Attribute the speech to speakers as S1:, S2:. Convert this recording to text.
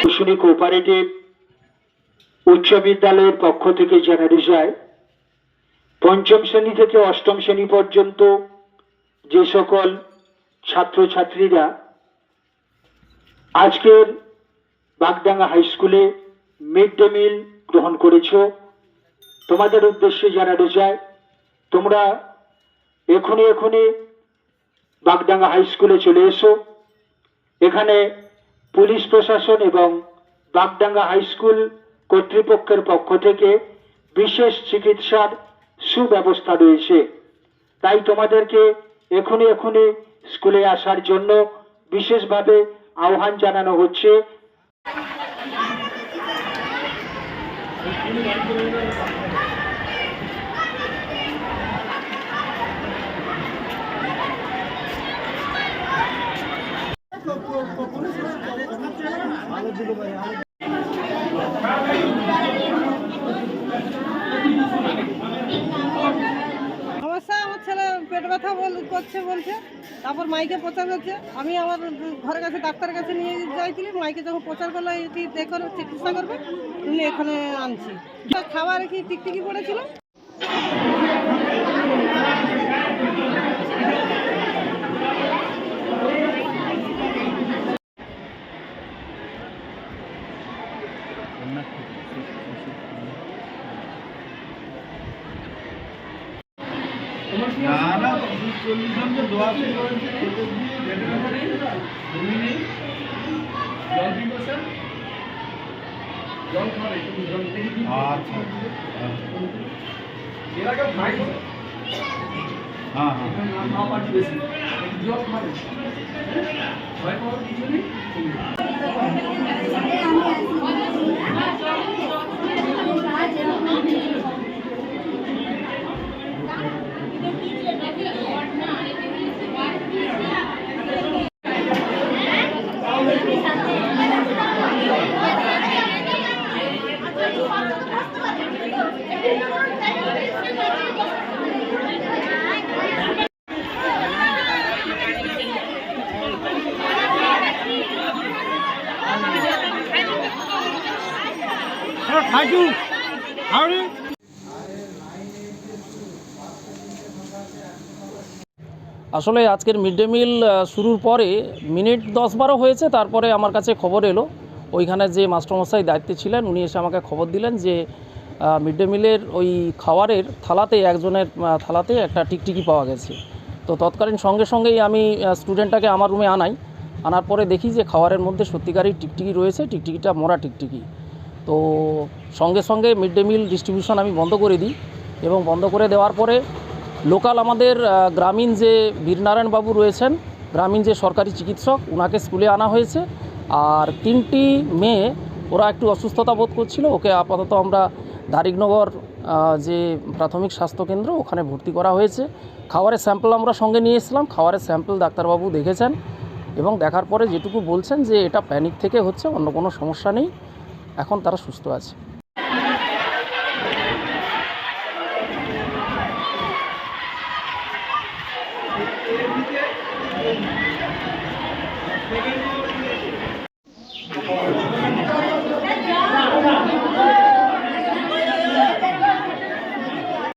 S1: কুশুনি cooperative উচ্চ বিদ্যালয়ের পক্ষ থেকে জানানো যায়, পঞ্চম শ্রেণি থেকে অষ্টম শ্রেণি পর্যন্ত যে সকল ছাত্রছাত্রীরা আজকের বাগডাঙ্গা হাই স্কুলে মিড ডে মিল গ্রহণ করেছ, তোমাদের উদ্দেশ্যে জানানো যায়, তোমরা এখনই এখনই বাগডাঙ্গা হাই স্কুলে চলে এসো। এখানে পুলিশ প্রশাসন এবং বাগডাঙ্গা হাই স্কুল কর্তৃপক্ষের পক্ষ থেকে বিশেষ চিকিৎসার সুব্যবস্থা রয়েছে। তাই তোমাদেরকে এখনই এখনই স্কুলে আসার জন্য বিশেষভাবে আহ্বান জানানো হচ্ছে।
S2: সমস্যা আমার ছেলে পেট ব্যথা করছে বলছে, তারপর মাইকে প্রচার করছে আমি আমার ঘরের কাছে, ডাক্তারের কাছে নিয়ে যাইছিলি, মাইকে যখন প্রচার করল, এটি দেখো চিকিৎসা করবে এখানে আনছি। খাবার কি টিকটিকি পড়েছিল?
S3: না না চল্লিশ জনকে দোয়া শুরু করেছে
S4: আসলে আজকের মিড ডে মিল শুরুর পরে মিনিট দশ বারো হয়েছে, তারপরে আমার কাছে খবর এলো। ওইখানে যে মাস্টারমশাই দায়িত্বে ছিলেন, উনি এসে আমাকে খবর দিলেন যে মিড ডে মিলের ওই খাবারের থালাতে একজনের থালাতে একটা টিকটিকি পাওয়া গেছে। তো তৎকালীন সঙ্গে সঙ্গেই আমি স্টুডেন্টটাকে আমার রুমে আনাই। আনার পরে দেখি যে খাবারের মধ্যে সত্যিকারই টিকটিকি রয়েছে, টিকটিকিটা মরা টিকটিকি। তো সঙ্গে সঙ্গে মিড ডে মিল ডিস্ট্রিবিউশন আমি বন্ধ করে দিই এবং বন্ধ করে দেওয়ার পরে লোকাল আমাদের গ্রামীণ যে বীরনারায়ণ বাবু রয়েছেন, গ্রামীণ যে সরকারি চিকিৎসক ওনাকে স্কুলে আনা হয়েছে। আর তিনটি মেয়ে, ওরা একটু অসুস্থতা বোধ করছিল, ওকে আপাতত আমরা দারিকনগর যে প্রাথমিক স্বাস্থ্যকেন্দ্র ওখানে ভর্তি করা হয়েছে। খাবারের স্যাম্পল আমরা সঙ্গে নিয়ে এসলাম খাবারের স্যাম্পল ডাক্তারবাবু দেখেছেন এবং দেখার পরে যেটুকু বলছেন যে এটা প্যানিক থেকে হচ্ছে, অন্য কোনো সমস্যা নেই। এখন তারা সুস্থ আছে।
S3: সেকেন্ড